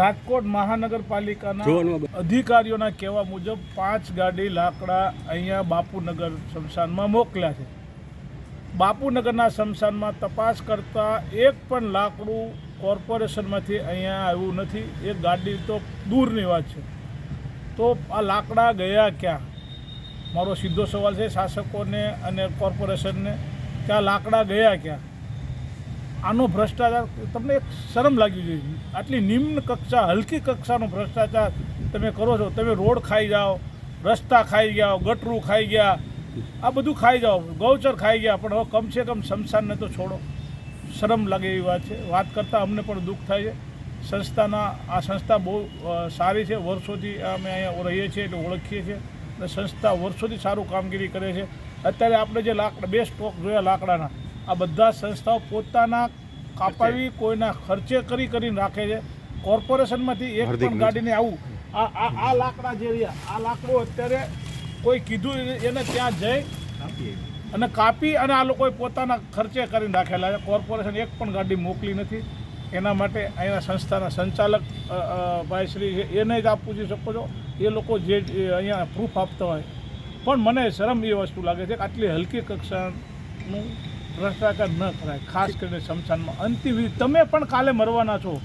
રાજકોટ મહાનગરપાલિકાના અધિકારીઓના કહેવા મુજબ પાંચ ગાડી લાકડા અહીંયા બાપુનગર શમશાનમાં મોકલ્યા છે. બાપુનગરના શમશાનમાં તપાસ કરતા એક પણ લાકડું કોર્પોરેશનમાંથી અહીંયા આવ્યું નથી. એક ગાડી તો દૂરની વાત છે. તો આ લાકડા ગયા ક્યાં? મારો સીધો સવાલ છે શાસકોને અને કોર્પોરેશનને. કે આ લાકડા ગયા ક્યાં? આનો ભ્રષ્ટાચાર, તમને એક શરમ લાગવી જોઈએ આટલી નિમ્ન કક્ષા, હલકી કક્ષાનો ભ્રષ્ટાચાર તમે કરો છો. તમે રોડ ખાઈ જાઓ, રસ્તા ખાઈ ગયા, ગટરું ખાઈ ગયા, આ બધું ખાઈ જાઓ. ગૌચર ખાઈ ગયા, પણ હવે કમસે કમ શમશાનને તો છોડો. શરમ લાગે એવી વાત છે. વાત કરતાં અમને પણ દુઃખ થાય છે. સંસ્થાના, આ સંસ્થા બહુ સારી છે. વર્ષોથી અમે અહીંયા રહીએ છીએ એટલે ઓળખીએ છીએ. અને સંસ્થા વર્ષોથી સારું કામગીરી કરે છે. અત્યારે આપણે જે લાકડા, બે સ્ટોક જોયા લાકડાના આ બધા સંસ્થાઓ પોતાના કાપાવી કોઈના ખર્ચે કરી કરીને રાખે છે. કોર્પોરેશનમાંથી એક પણ ગાડીને આવું. આ આ આ લાકડા જે રહ્યા આ લાકડું અત્યારે કોઈ કીધું એને ત્યાં જઈ અને કાપી અને આ લોકોએ પોતાના ખર્ચે કરીને રાખેલા છે. કોર્પોરેશન એક પણ ગાડી મોકલી નથી. એના માટે અહીંના સંસ્થાના સંચાલક ભાઈ શ્રી છે એને જ આપ પૂછી શકો છો. એ લોકો જે જે અહીંયા પ્રૂફ આપતા હોય. પણ મને શરમ એ વસ્તુ લાગે છે કે આટલી હલકી કક્ષાનું ભ્રષ્ટાચાર ન કરાય ખાસ કરીને શમશાનમાં. અંતિમવિધિ તમે પણ કાલે મરવાના છો.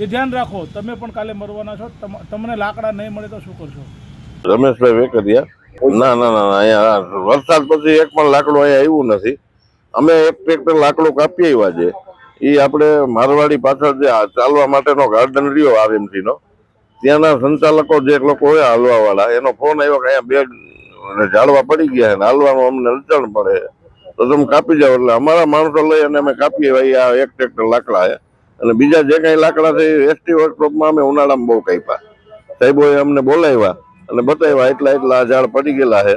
એ ધ્યાન રાખો, તમે પણ કાલે મરવાના છો. તમ- તમને લાકડા નહીં મળે તો શું કરશો? રમેશભાઈ વેકરિયા, ના ના ના અહીંયા વરસાદ પછી એક પણ લાકડું અહીંયા આવ્યું નથી. અમે એક ટ્રેક્ટર લાકડું કાપી આવ્યા છે. એ આપણે મારવાડી પાછળ જે ચાલવા માટેનો ગાર્ડન રહ્યો આરએમસીનો ત્યાંના સંચાલકો જે લોકો હોય, હાલવાવાળા, એનો ફોન આવ્યો કે અહીંયા બે ઝાડવા પડી ગયા છે હાલવાનું અમને અડચણ પડે. તો તમે કાપી જાઓ એટલે અમારા માણસો લઈ અને અમે કાપીએ ભાઈ આ એક ટ્રેક્ટર લાકડા છે. અને બીજા જે કઈ લાકડા છે એસટી વર્કશોપમાં અમે ઉનાળામાં બહુ કાપ્યા. સાહેબોએ અમને બોલાવ્યા અને બતાવ્યા એટલા એટલા ઝાડ પડી ગયેલા છે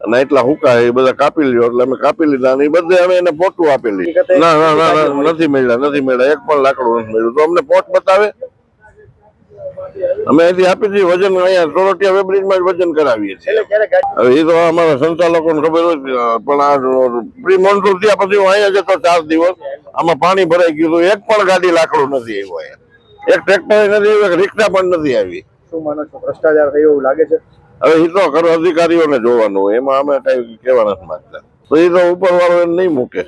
અને એટલા હુકા એ બધા કાપી લ્યો એટલે અમે કાપી લીધા અને એ બધે અમે એને પોટું આપેલી ના ના ના નથી મળ્યા નથી મળ્યા. એક પણ લાકડું નથી મળ્યું. તો અમને પોટ બતાવે અમે અહીંથી આપી દીધી વજન અહીંયા સોરઠિયા વેબ્રિજમાં જ વજન કરાવીએ છીએ. હવે એ તો અમારા સંચાલકોને ખબર હોય પણ આ પ્રી મોન્સૂન થયા પછી હું અહીંયા જતો ચાર દિવસ. આમાં પાણી ભરાઈ ગયું હતું. એક પણ ગાડી લાકડું નથી આવ્યું અહીંયા. એક ટ્રેક્ટર નથી આવ્યું એક રિક્ષા પણ નથી આવી. શું માનો છો? ભ્રષ્ટાચાર થયો એવું લાગે છે? હવે એ તો ખરો અધિકારીઓને જોવાનું હોય. એમાં અમે કઈ કહેવા નથી માંગતા. તો એ તો ઉપર વાળો એને નહીં મૂકે.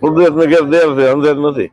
કુદરત ને ઘેર દેર છે અંધેર નથી.